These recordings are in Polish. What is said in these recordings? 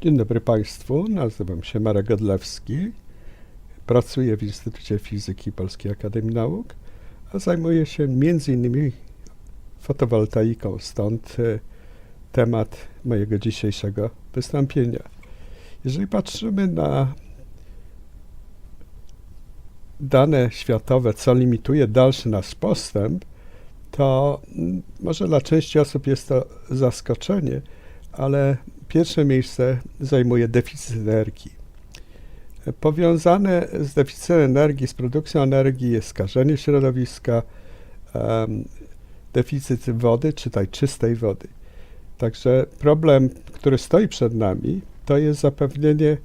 Dzień dobry Państwu, nazywam się Marek Godlewski. Pracuję w Instytucie Fizyki Polskiej Akademii Nauk, a zajmuję się m.in. fotowoltaiką, stąd e, temat mojego dzisiejszego wystąpienia. Jeżeli patrzymy na dane światowe, co limituje dalszy nasz postęp, to mm, może dla części osób jest to zaskoczenie, ale pierwsze miejsce zajmuje deficyt energii. Powiązane z deficytem energii, z produkcją energii jest skażenie środowiska, em, deficyt wody, czytaj czystej wody. Także problem, który stoi przed nami, to jest zapewnienie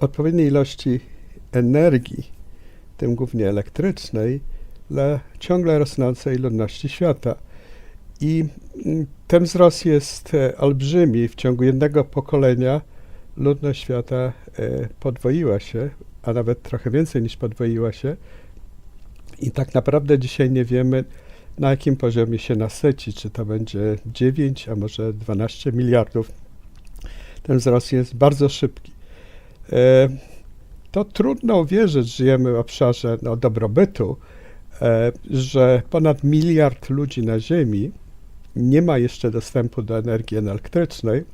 odpowiedniej ilości energii, tym głównie elektrycznej, dla ciągle rosnącej ludności świata. I mm, ten wzrost jest e, olbrzymi. W ciągu jednego pokolenia ludność świata e, podwoiła się, a nawet trochę więcej niż podwoiła się. I tak naprawdę dzisiaj nie wiemy, na jakim poziomie się nasyci. Czy to będzie 9, a może 12 miliardów. Ten wzrost jest bardzo szybki. E, To trudno uwierzyć, żyjemy w obszarze no, dobrobytu, że ponad miliard ludzi na Ziemi nie ma jeszcze dostępu do energii elektrycznej.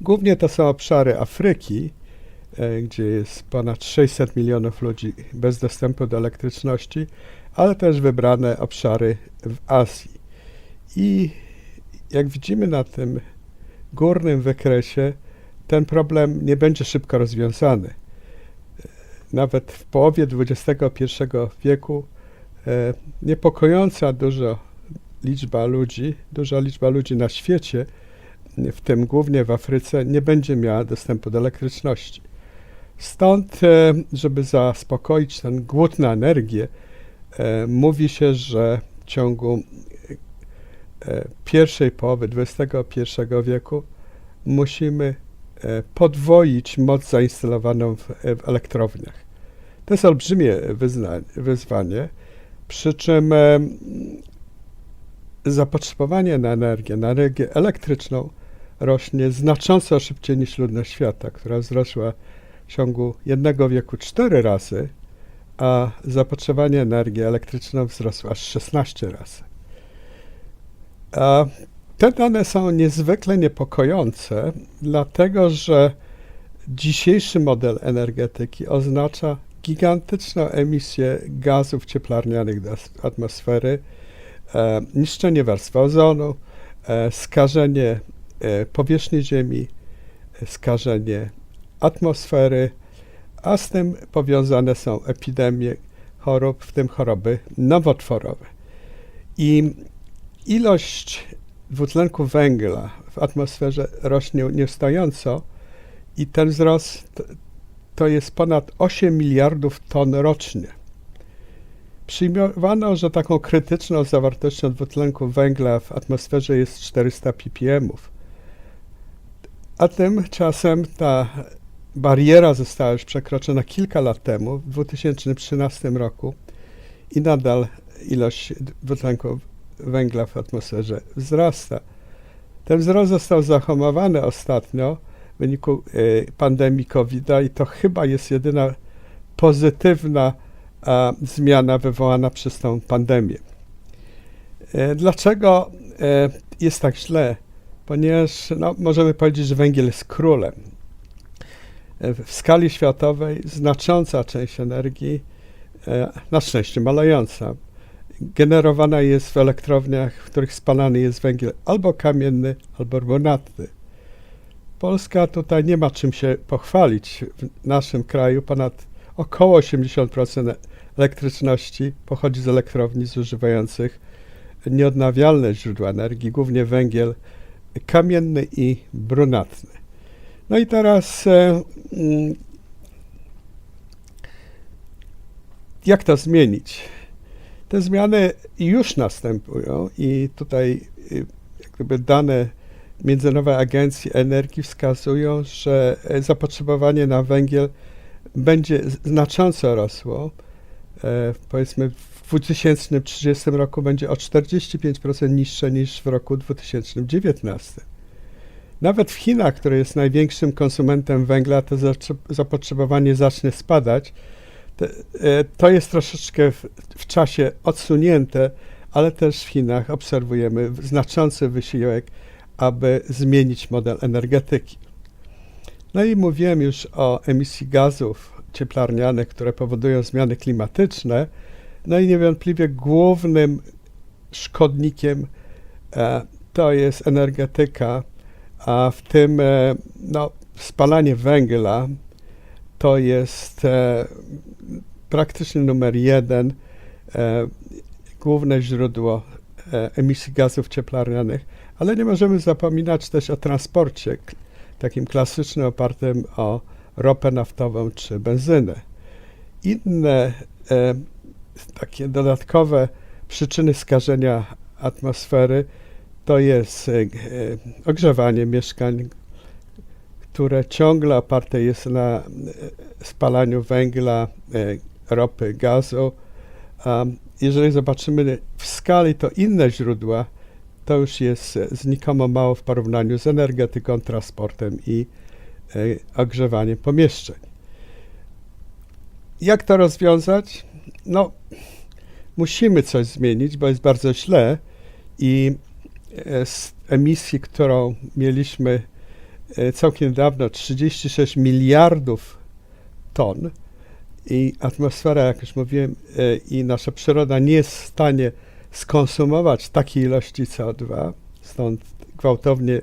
Głównie to są obszary Afryki, e, gdzie jest ponad 600 milionów ludzi bez dostępu do elektryczności, ale też wybrane obszary w Azji. I jak widzimy na tym górnym wykresie, ten problem nie będzie szybko rozwiązany. E, Nawet w połowie XXI wieku e, niepokojąca dużo liczba ludzi, duża liczba ludzi na świecie, w tym głównie w Afryce, nie będzie miała dostępu do elektryczności. Stąd, e, żeby zaspokoić ten głód na energię, e, mówi się, że w ciągu e, pierwszej połowy XXI wieku musimy podwoić moc zainstalowaną w, w elektrowniach. To jest olbrzymie wyzwanie, przy czym zapotrzebowanie na energię, na energię elektryczną rośnie znacząco szybciej niż ludność świata, która wzrosła w ciągu jednego wieku cztery razy, a zapotrzebowanie na energię elektryczną wzrosło aż 16 razy. A te dane są niezwykle niepokojące, dlatego że dzisiejszy model energetyki oznacza gigantyczną emisję gazów cieplarnianych do atmosfery, niszczenie warstwy ozonu, e, skażenie e, powierzchni Ziemi, e, skażenie atmosfery, a z tym powiązane są epidemie chorób, w tym choroby nowotworowe. I ilość dwutlenku węgla w atmosferze rośnie nieustająco i ten wzrost to jest ponad 8 miliardów ton rocznie. Przyjmowano, że taką krytyczną zawartością dwutlenku węgla w atmosferze jest 400 ppm. A tymczasem ta bariera została już przekroczona kilka lat temu, w 2013 roku i nadal ilość dwutlenku węgla w atmosferze wzrasta. Ten wzrost został zahamowany ostatnio w wyniku e, pandemii covid i to chyba jest jedyna pozytywna zmiana wywołana przez tą pandemię. E, Dlaczego e, jest tak źle? Ponieważ no, możemy powiedzieć, że węgiel jest królem. E, W skali światowej znacząca część energii, na szczęście malejąca, generowana jest w elektrowniach, w których spalany jest węgiel albo kamienny, albo brunatny. Polska tutaj nie ma czym się pochwalić. W naszym kraju ponad około 80% elektryczności pochodzi z elektrowni zużywających nieodnawialne źródła energii, głównie węgiel kamienny i brunatny. No i teraz e, mm, jak to zmienić? Te zmiany już następują i tutaj y, jak gdyby dane Międzynarodowej Agencji Energii wskazują, że e, zapotrzebowanie na węgiel będzie znacząco rosło. E, Powiedzmy w 2030 roku będzie o 45% niższe niż w roku 2019. Nawet w Chinach, które jest największym konsumentem węgla, to zapotrzebowanie zacznie spadać. E, To jest troszeczkę w, w czasie odsunięte, ale też w Chinach obserwujemy znaczący wysiłek, aby zmienić model energetyki. No i mówiłem już o emisji gazów cieplarnianych, które powodują zmiany klimatyczne. No i niewątpliwie głównym szkodnikiem e, to jest energetyka, a w tym e, no, spalanie węgla to jest e, praktycznie numer jeden, główne źródło emisji gazów cieplarnianych, ale nie możemy zapominać też o transporcie, takim klasycznym, opartym o ropę naftową czy benzynę. Inne e, takie dodatkowe przyczyny skażenia atmosfery to jest e, ogrzewanie mieszkań, które ciągle oparte jest na e, spalaniu węgla, e, ropy, gazu. A jeżeli zobaczymy w skali, to inne źródła to już jest e, znikomo mało w porównaniu z energetyką, transportem i e, ogrzewaniem pomieszczeń. Jak to rozwiązać? No, musimy coś zmienić, bo jest bardzo źle i e, z emisji, którą mieliśmy e, całkiem dawno, 36 miliardów ton i atmosfera, jak już mówiłem, i nasza przyroda nie jest w stanie skonsumować takiej ilości CO2, stąd gwałtownie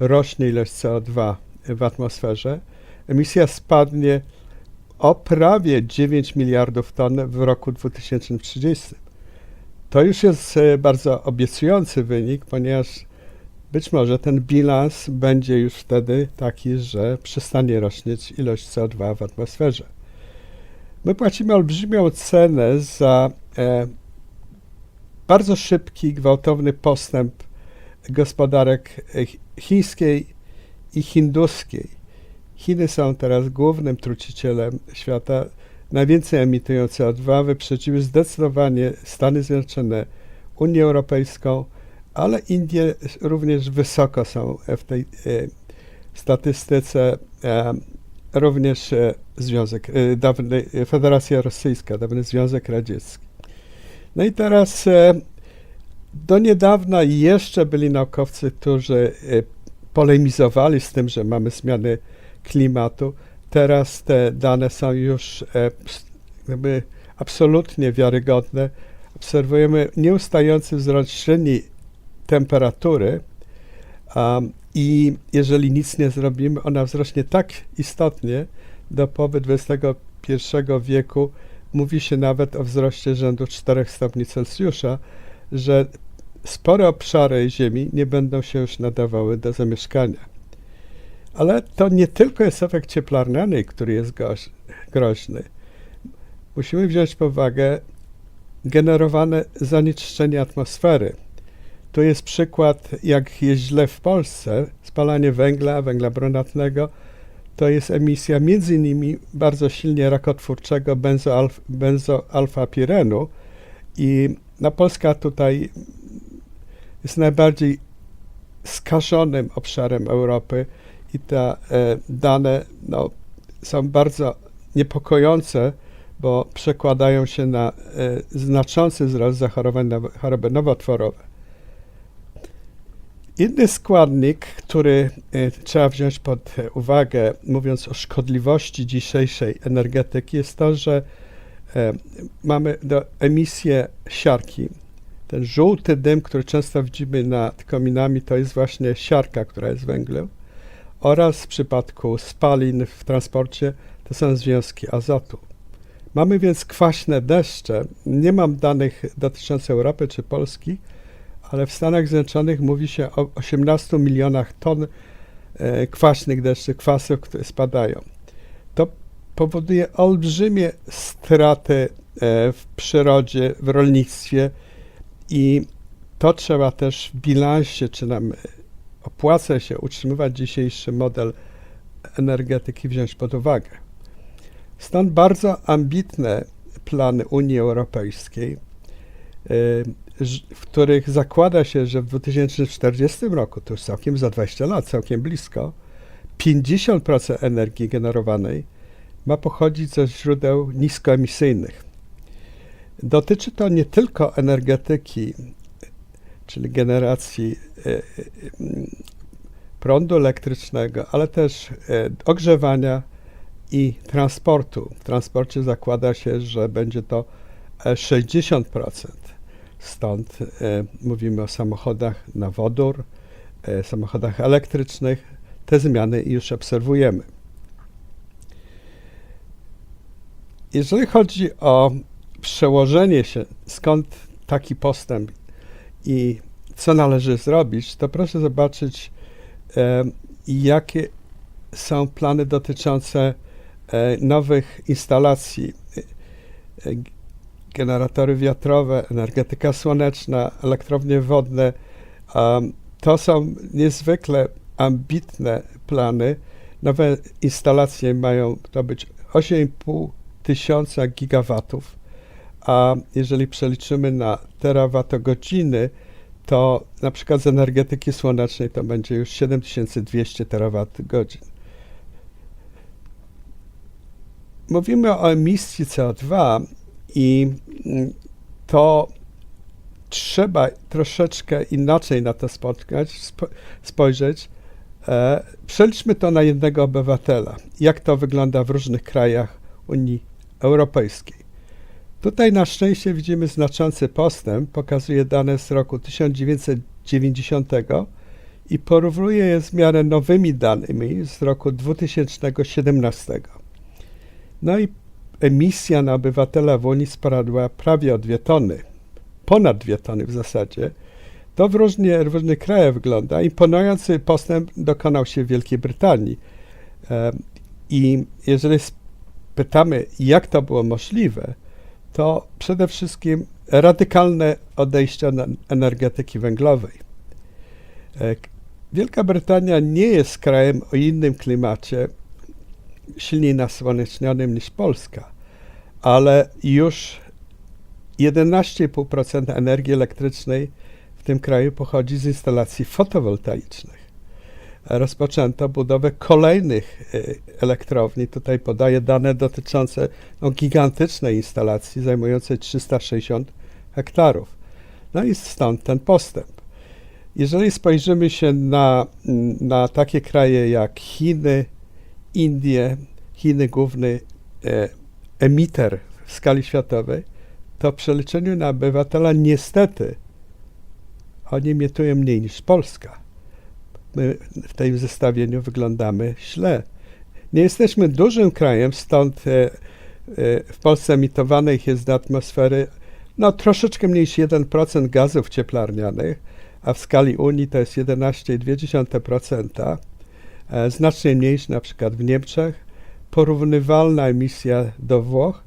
rośnie ilość CO2 w atmosferze. Emisja spadnie o prawie 9 miliardów ton w roku 2030. To już jest e, bardzo obiecujący wynik, ponieważ być może ten bilans będzie już wtedy taki, że przestanie rośnieć ilość CO2 w atmosferze. My płacimy olbrzymią cenę za e, bardzo szybki, gwałtowny postęp gospodarek e, chi- chińskiej i hinduskiej. Chiny są teraz głównym trucicielem świata. Najwięcej emitują CO2, wyprzedziły zdecydowanie Stany Zjednoczone, Unię Europejską, ale Indie również wysoko są w tej e, statystyce. E, również e, Związek, e, dawny, Federacja Rosyjska, dawny Związek Radziecki. No i teraz do niedawna jeszcze byli naukowcy, którzy polemizowali z tym, że mamy zmiany klimatu. Teraz te dane są już e, jakby absolutnie wiarygodne. Obserwujemy nieustający wzrost średniej temperatury um, i jeżeli nic nie zrobimy, ona wzrośnie tak istotnie do połowy XXI wieku. Mówi się nawet o wzroście rzędu 4 stopni Celsjusza, że spore obszary Ziemi nie będą się już nadawały do zamieszkania. Ale to nie tylko jest efekt cieplarniany, który jest groźny. Musimy wziąć pod uwagę generowane zanieczyszczenie atmosfery. Tu jest przykład, jak jest źle w Polsce. Spalanie węgla, węgla brunatnego, to jest emisja między innymi bardzo silnie rakotwórczego benzoalf, benzoalfa-pirenu i no, Polska tutaj jest najbardziej skażonym obszarem Europy i te e, dane no, są bardzo niepokojące, bo przekładają się na e, znaczący wzrost zachorowań na choroby nowotworowe. Inny składnik, który e, trzeba wziąć pod uwagę, mówiąc o szkodliwości dzisiejszej energetyki, jest to, że mamy emisję siarki. Ten żółty dym, który często widzimy nad kominami, to jest właśnie siarka, która jest węglem. Oraz w przypadku spalin w transporcie to są związki azotu. Mamy więc kwaśne deszcze. Nie mam danych dotyczących Europy czy Polski, ale w Stanach Zjednoczonych mówi się o 18 milionach ton e, kwaśnych deszczy, kwasów, które spadają. To powoduje olbrzymie straty e, w przyrodzie, w rolnictwie i to trzeba też w bilansie, czy nam opłaca się utrzymywać dzisiejszy model energetyki, wziąć pod uwagę. Stąd bardzo ambitne plany Unii Europejskiej. Ż- w których zakłada się, że w 2040 roku, to już całkiem za 20 lat, całkiem blisko, 50% energii generowanej ma pochodzić ze źródeł niskoemisyjnych. Dotyczy to nie tylko energetyki, czyli generacji e, e, m, prądu elektrycznego, ale też e, ogrzewania i transportu. W transporcie zakłada się, że będzie to e, 60%. Stąd mówimy o samochodach na wodór, samochodach elektrycznych. Te zmiany już obserwujemy. Jeżeli chodzi o przełożenie się, skąd taki postęp i co należy zrobić, to proszę zobaczyć, e, jakie są plany dotyczące e, nowych instalacji. E, generatory wiatrowe, energetyka słoneczna, elektrownie wodne. To są niezwykle ambitne plany. Nowe instalacje mają to być 8,5 tysiąca gigawatów, a jeżeli przeliczymy na terawatogodziny, to na przykład z energetyki słonecznej to będzie już 7200 terawatogodzin. Mówimy o emisji CO2 i to trzeba troszeczkę inaczej na to spotkać, spo, spojrzeć. E, przeliczmy to na jednego obywatela. Jak to wygląda w różnych krajach Unii Europejskiej. Tutaj na szczęście widzimy znaczący postęp. Pokazuje dane z roku 1990 i porównuje je z miarę nowymi danymi z roku 2017. No i emisja na obywatela w Unii spadła prawie o dwie tony, ponad dwie tony w zasadzie. To w, różnie, w różnych krajach wygląda. Imponujący postęp dokonał się w Wielkiej Brytanii. E, I jeżeli pytamy, jak to było możliwe, to przede wszystkim radykalne odejście od energetyki węglowej. E, Wielka Brytania nie jest krajem o innym klimacie, silniej nasłonecznionym niż Polska, ale już 11,5% energii elektrycznej w tym kraju pochodzi z instalacji fotowoltaicznych. Rozpoczęto budowę kolejnych e, elektrowni. Tutaj podaję dane dotyczące no, gigantycznej instalacji zajmującej 360 hektarów. No i stąd ten postęp. Jeżeli spojrzymy się na, na takie kraje jak Chiny, Indie, Chiny główny e, emiter w skali światowej, to w przeliczeniu na obywatela niestety oni emitują mniej niż Polska. My w tym zestawieniu wyglądamy źle. Nie jesteśmy dużym krajem, stąd e, e, w Polsce emitowanych jest do atmosfery no, troszeczkę mniej niż 1% gazów cieplarnianych, a w skali Unii to jest 11,2%, e, znacznie mniejszy na przykład w Niemczech, porównywalna emisja do Włoch,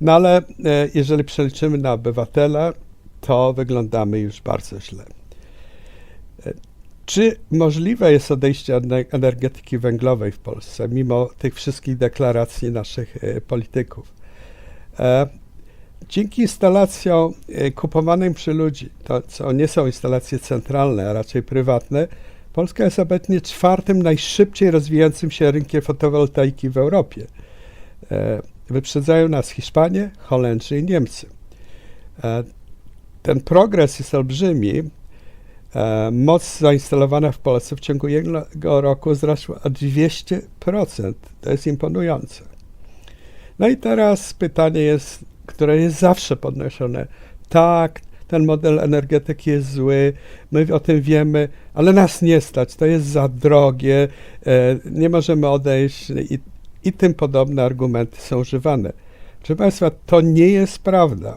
no ale jeżeli przeliczymy na obywatela, to wyglądamy już bardzo źle. Czy możliwe jest odejście od ne- energetyki węglowej w Polsce, mimo tych wszystkich deklaracji naszych e, polityków? E, Dzięki instalacjom e, kupowanym przy ludzi, to co nie są instalacje centralne, a raczej prywatne, Polska jest obecnie czwartym najszybciej rozwijającym się rynkiem fotowoltaiki w Europie. Wyprzedzają nas Hiszpanie, Holendrzy i Niemcy. Ten progres jest olbrzymi. E, Moc zainstalowana w Polsce w ciągu jednego roku wzrosła o 200%. To jest imponujące. No i teraz pytanie jest, które jest zawsze podnoszone. Tak, ten model energetyki jest zły, my o tym wiemy, ale nas nie stać, to jest za drogie, e, nie możemy odejść i, i tym podobne argumenty są używane. Proszę Państwa, to nie jest prawda.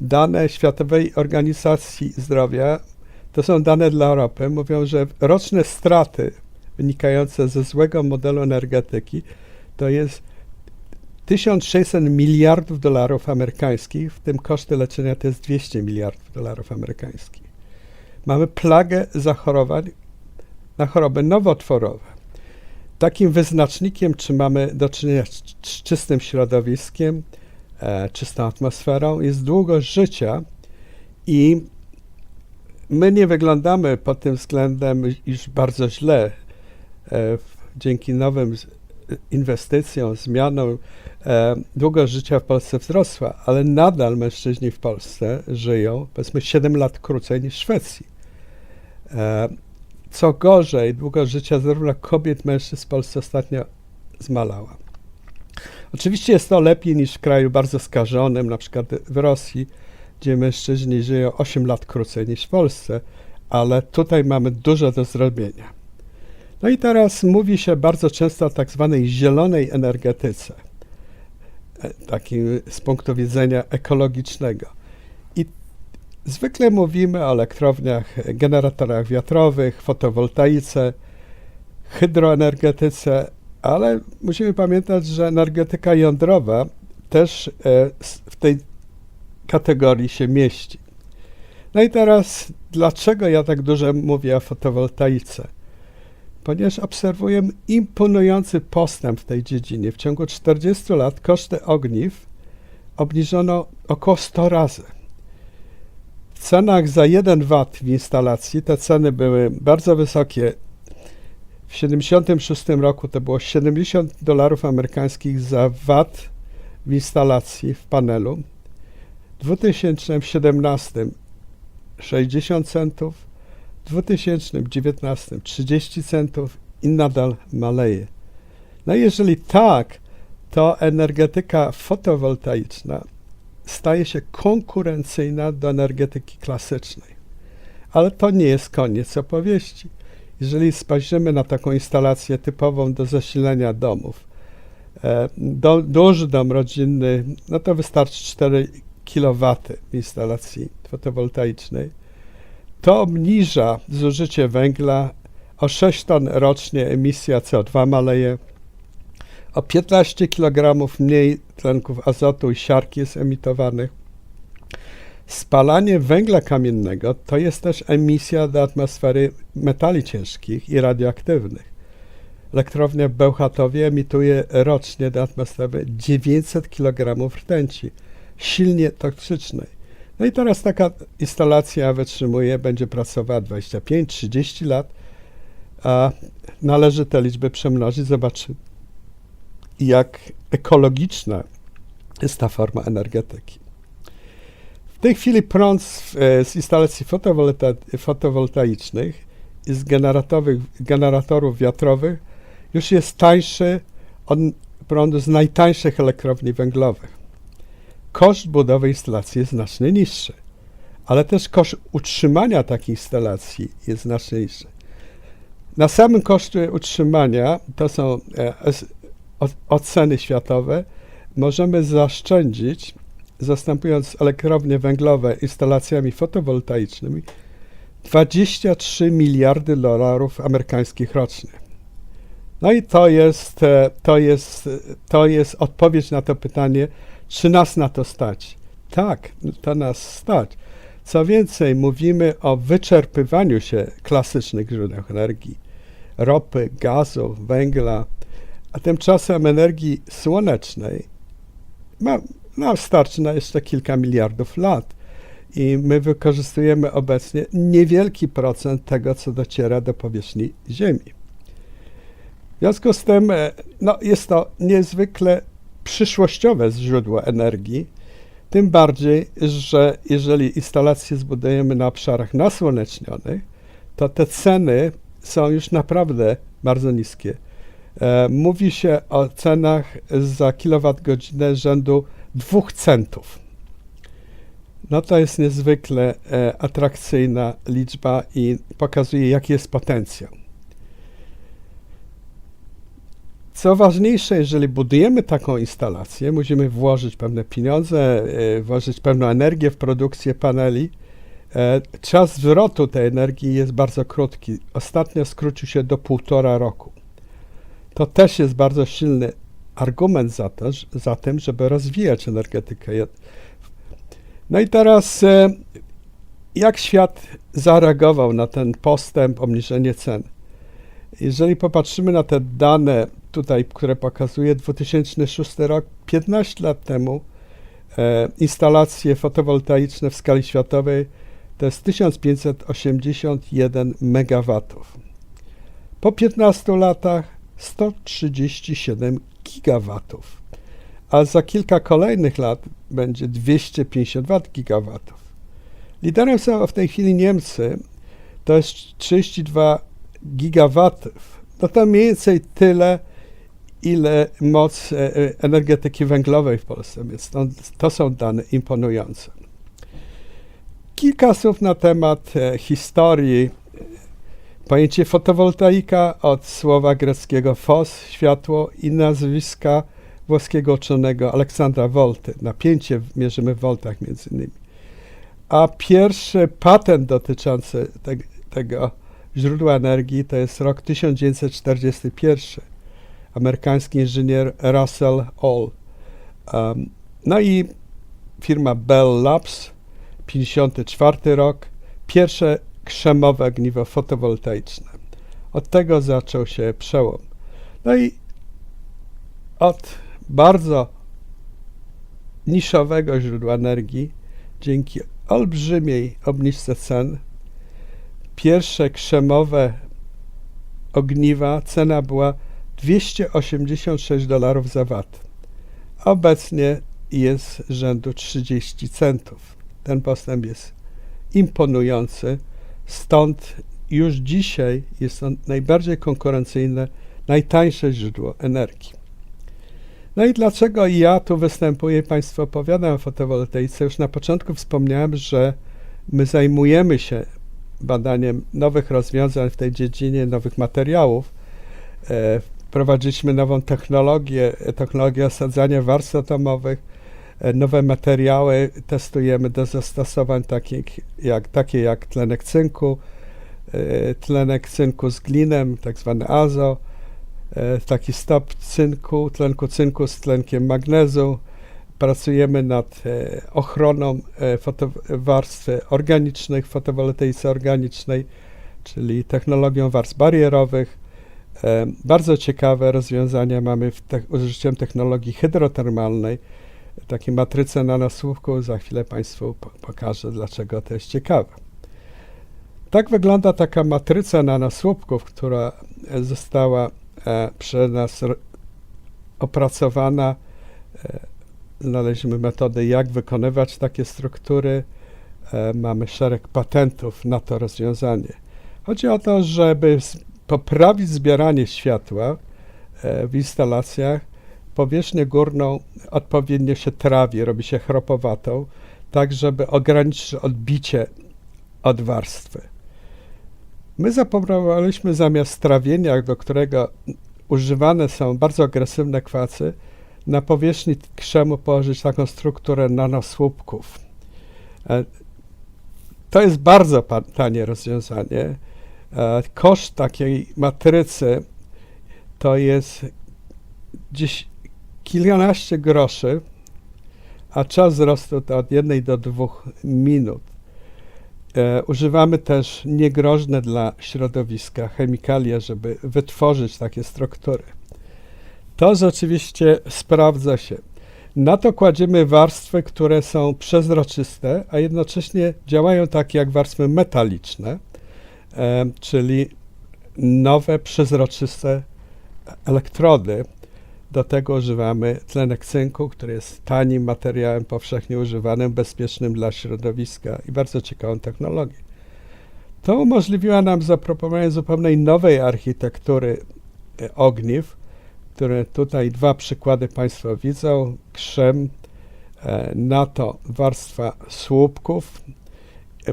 Dane Światowej Organizacji Zdrowia, to są dane dla Europy, mówią, że roczne straty wynikające ze złego modelu energetyki to jest 1600 miliardów dolarów amerykańskich, w tym koszty leczenia to jest 200 miliardów dolarów amerykańskich. Mamy plagę zachorowań na choroby nowotworowe. Takim wyznacznikiem, czy mamy do czynienia z, czystym środowiskiem, e, czystą atmosferą, jest długość życia I my nie wyglądamy pod tym względem już bardzo źle. E, dzięki nowym inwestycjom, zmianom e, długość życia w Polsce wzrosła, ale nadal mężczyźni w Polsce żyją powiedzmy 7 lat krócej niż w Szwecji. E, co gorzej, długość życia zarówno kobiet, mężczyzn w Polsce ostatnio zmalała. Oczywiście jest to lepiej niż w kraju bardzo skażonym, na przykład w Rosji, gdzie mężczyźni żyją 8 lat krócej niż w Polsce, ale tutaj mamy dużo do zrobienia. No i teraz mówi się bardzo często o tak zwanej zielonej energetyce, e, takim z punktu widzenia ekologicznego. I zwykle mówimy o elektrowniach, generatorach wiatrowych, fotowoltaice, hydroenergetyce, ale musimy pamiętać, że energetyka jądrowa też e, w tej kategorii się mieści. No i teraz, dlaczego ja tak dużo mówię o fotowoltaice? Ponieważ obserwujemy imponujący postęp w tej dziedzinie. W ciągu 40 lat koszty ogniw obniżono około 100 razy. W cenach za 1 W w instalacji te ceny były bardzo wysokie. W 1976 roku to było 70 dolarów amerykańskich za watt w instalacji w panelu. W 2017 60 centów, w 2019 30 centów i nadal maleje. No jeżeli tak, to energetyka fotowoltaiczna staje się konkurencyjna do energetyki klasycznej. Ale to nie jest koniec opowieści. Jeżeli spojrzymy na taką instalację typową do zasilania domów, e, do, duży dom rodzinny, no to wystarczy 4 kW instalacji fotowoltaicznej. To obniża zużycie węgla o 6 ton rocznie, emisja CO2 maleje, o 15 kg mniej tlenków azotu i siarki jest emitowanych. Spalanie węgla kamiennego to jest też emisja do atmosfery metali ciężkich i radioaktywnych. Elektrownia w Bełchatowie emituje rocznie do atmosfery 900 kg rtęci, silnie toksycznej. No i teraz taka instalacja wytrzymuje, będzie pracowała 25-30 lat, a należy te liczby przemnożyć, zobaczyć jak ekologiczna jest ta forma energetyki. W tej chwili prąd z, e, z instalacji fotowolta fotowoltaicznych i z generatorów wiatrowych już jest tańszy od prądu z najtańszych elektrowni węglowych. Koszt budowy instalacji jest znacznie niższy, ale też koszt utrzymania takiej instalacji jest znacznie niższy. Na samym koszcie utrzymania, to są e, oceny światowe, możemy zaoszczędzić, zastępując elektrownie węglowe instalacjami fotowoltaicznymi, 23 miliardy dolarów amerykańskich rocznie. No i to jest, e, to, jest, to jest odpowiedź na to pytanie, czy nas na to stać. Tak, to nas stać. Co więcej, mówimy o wyczerpywaniu się klasycznych źródeł energii, ropy, gazu, węgla, a tymczasem energii słonecznej ma, nam starczy na jeszcze kilka miliardów lat. I my wykorzystujemy obecnie niewielki procent tego, co dociera do powierzchni Ziemi. W związku z tym e, no, jest to niezwykle przyszłościowe źródło energii, tym bardziej, że jeżeli instalacje zbudujemy na obszarach nasłonecznionych, to te ceny są już naprawdę bardzo niskie. E, mówi się o cenach za kilowatgodzinę rzędu 2 centów. No to jest niezwykle e, atrakcyjna liczba i pokazuje, jaki jest potencjał. Co ważniejsze, jeżeli budujemy taką instalację, musimy włożyć pewne pieniądze, e, włożyć pewną energię w produkcję paneli. Czas zwrotu tej energii jest bardzo krótki. Ostatnio skrócił się do półtora roku. To też jest bardzo silny argument za, to, za tym, żeby rozwijać energetykę. No i teraz, e, jak świat zareagował na ten postęp, obniżenie cen? Jeżeli popatrzymy na te dane tutaj, które pokazuje 2006 rok, 15 lat temu e, instalacje fotowoltaiczne w skali światowej to jest 1581 MW. Po 15 latach 137 gigawatów, a za kilka kolejnych lat będzie 252 gigawatów. Liderem są w tej chwili Niemcy, to jest 32 gigawatów. No to mniej więcej tyle, ile moc e, e, energetyki węglowej w Polsce, więc to, to są dane imponujące. Kilka słów na temat e, historii. Pojęcie fotowoltaika od słowa greckiego fos, światło i nazwiska włoskiego uczonego Aleksandra Volty. Napięcie mierzymy w voltach między innymi. A pierwszy patent dotyczący te, tego źródła energii to jest rok 1941. Amerykański inżynier Russell All. Um, no i firma Bell Labs, 54 rok, pierwsze krzemowe ogniwo fotowoltaiczne. Od tego zaczął się przełom. No i od bardzo niszowego źródła energii, dzięki olbrzymiej obniżce cen, pierwsze krzemowe ogniwa, cena była 286 dolarów za wat. Obecnie jest rzędu 30 centów. Ten postęp jest imponujący, stąd już dzisiaj jest to najbardziej konkurencyjne, najtańsze źródło energii. No i dlaczego ja tu występuję, Państwu opowiadam o fotowoltaice. Już na początku wspomniałem, że my zajmujemy się badaniem nowych rozwiązań w tej dziedzinie, nowych materiałów. Wprowadziliśmy nową technologię, technologię osadzania warstw atomowych, e, nowe materiały testujemy do zastosowań takich jak, takie jak tlenek cynku, e, tlenek cynku z glinem, tak zwany azo, e, taki stop cynku, tlenku cynku z tlenkiem magnezu. Pracujemy nad ochroną foto, warstwy organicznych, fotowoltaice organicznej, czyli technologią warstw barierowych. E, bardzo ciekawe rozwiązania mamy w te, użyciem technologii hydrotermalnej, takie matryce nanosłówków. Za chwilę Państwu po, pokażę, dlaczego to jest ciekawe. Tak wygląda taka matryca nanosłupków, która została e, przez nas opracowana. E, znaleźliśmy metody, jak wykonywać takie struktury. E, mamy szereg patentów na to rozwiązanie. Chodzi o to, żeby poprawić zbieranie światła e, w instalacjach. Powierzchnię górną odpowiednio się trawi, robi się chropowatą, tak żeby ograniczyć odbicie od warstwy. My zaproponowaliśmy zamiast trawienia, do którego używane są bardzo agresywne kwacy, na powierzchni krzemu położyć taką strukturę nanosłupków. E, To jest bardzo tanie rozwiązanie. E, Koszt takiej matrycy to jest gdzieś kilkanaście groszy, a czas wzrostu to od jednej do dwóch minut. E, używamy też niegroźne dla środowiska chemikalia, żeby wytworzyć takie struktury. To rzeczywiście sprawdza się. Na to kładziemy warstwy, które są przezroczyste, a jednocześnie działają tak jak warstwy metaliczne, czyli nowe, przezroczyste elektrody. Do tego używamy tlenek cynku, który jest tanim materiałem powszechnie używanym, bezpiecznym dla środowiska i bardzo ciekawą technologią. To umożliwiło nam zaproponowanie zupełnie nowej architektury e, ogniw, które tutaj dwa przykłady Państwo widzą. Krzem, e, na to warstwa słupków, e,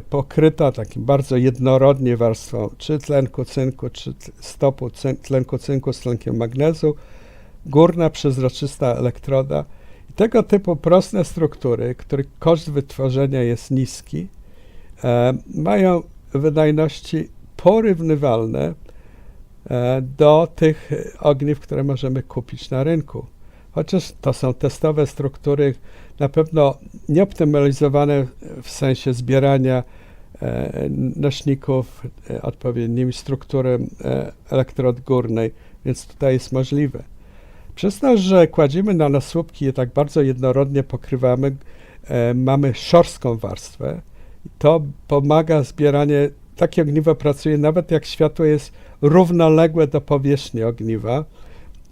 pokryta takim bardzo jednorodnie warstwą czy tlenku cynku, czy stopu tlenku cynku z tlenkiem magnezu, górna przezroczysta elektroda. I tego typu proste struktury, których koszt wytworzenia jest niski, e, mają wydajności porównywalne e, do tych ogniw, które możemy kupić na rynku. Chociaż to są testowe struktury, na pewno nieoptymalizowane w sensie zbierania e, nośników e, odpowiednimi strukturą e, elektrod górnej, więc tutaj jest możliwe. Przez to, że kładziemy na nas słupki i tak bardzo jednorodnie pokrywamy, mamy szorstką warstwę. To pomaga zbieranie, takie ogniwo pracuje nawet jak światło jest równoległe do powierzchni ogniwa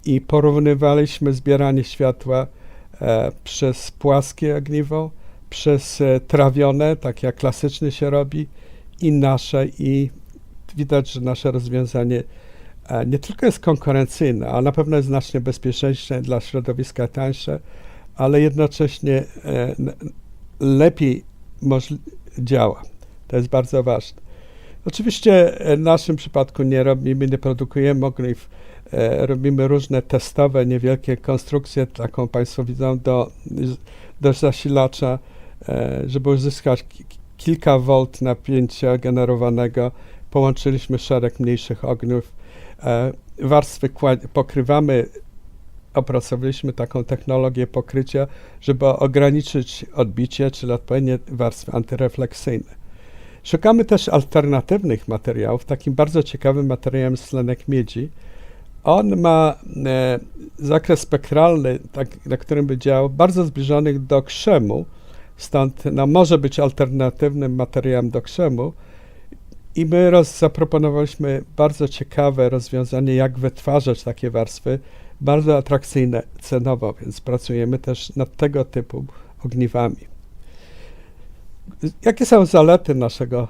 i porównywaliśmy zbieranie światła przez płaskie ogniwo, przez e, trawione, tak jak klasycznie się robi, i nasze. I widać, że nasze rozwiązanie e, nie tylko jest konkurencyjne, a na pewno jest znacznie bezpieczniejsze dla środowiska, tańsze, ale jednocześnie e, lepiej działa. To jest bardzo ważne. Oczywiście e, w naszym przypadku nie robimy, nie produkujemy ogniw, e, robimy różne testowe, niewielkie konstrukcje, taką Państwo widzą, do, do zasilacza, e, żeby uzyskać ki- kilka volt napięcia generowanego. Połączyliśmy szereg mniejszych ogniw. E, warstwy pokrywamy, opracowaliśmy taką technologię pokrycia, żeby ograniczyć odbicie, czyli odpowiednie warstwy antyrefleksyjne. Szukamy też alternatywnych materiałów. Takim bardzo ciekawym materiałem jest tlenek miedzi. On ma e, zakres spektralny, tak, na którym by działał, bardzo zbliżony do krzemu, stąd no, może być alternatywnym materiałem do krzemu. I my roz, zaproponowaliśmy bardzo ciekawe rozwiązanie, jak wytwarzać takie warstwy, bardzo atrakcyjne cenowo, więc pracujemy też nad tego typu ogniwami. Jakie są zalety naszego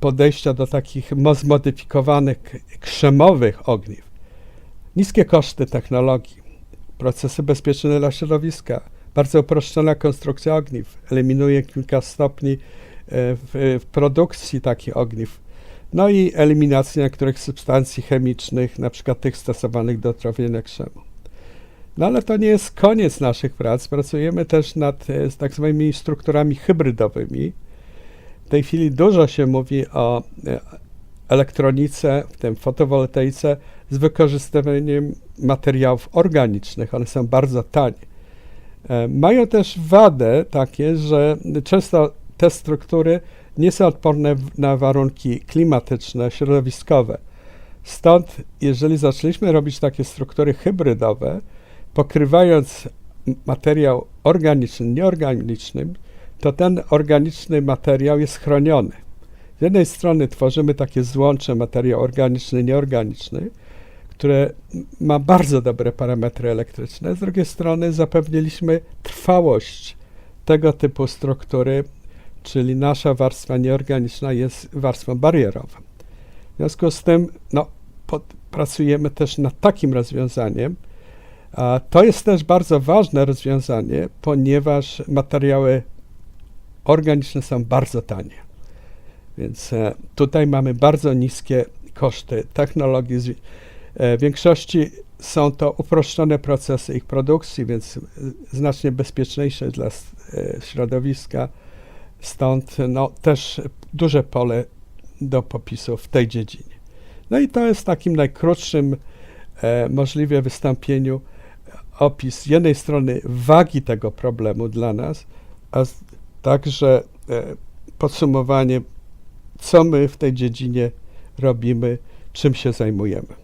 podejścia do takich mo- zmodyfikowanych krzemowych ogniw? Niskie koszty technologii, procesy bezpieczne dla środowiska, bardzo uproszczona konstrukcja ogniw, eliminuje kilka stopni e, w, w produkcji takich ogniw. No i eliminacja niektórych substancji chemicznych, na przykład tych stosowanych do trawienia krzemu. No ale to nie jest koniec naszych prac. Pracujemy też nad e, z tak zwanymi strukturami hybrydowymi. W tej chwili dużo się mówi o e, elektronice, w tym fotowoltaice, z wykorzystywaniem materiałów organicznych. One są bardzo tanie. E, Mają też wadę takie, że często te struktury nie są odporne na warunki klimatyczne, środowiskowe. Stąd, jeżeli zaczęliśmy robić takie struktury hybrydowe, pokrywając materiał organiczny nieorganicznym, to ten organiczny materiał jest chroniony. Z jednej strony tworzymy takie złącze materiał organiczny, nieorganiczny, które ma bardzo dobre parametry elektryczne. Z drugiej strony zapewniliśmy trwałość tego typu struktury, czyli nasza warstwa nieorganiczna jest warstwą barierową. W związku z tym no, pod, pracujemy też nad takim rozwiązaniem. A to jest też bardzo ważne rozwiązanie, ponieważ materiały organiczne są bardzo tanie. Więc e, tutaj mamy bardzo niskie koszty technologii. zwi- e, W większości są to uproszczone procesy ich produkcji, więc znacznie bezpieczniejsze dla e, środowiska. Stąd no, też duże pole do popisu w tej dziedzinie. No i to jest takim najkrótszym e, możliwie wystąpieniu opis z jednej strony wagi tego problemu dla nas, a także e, podsumowanie, co my w tej dziedzinie robimy, czym się zajmujemy.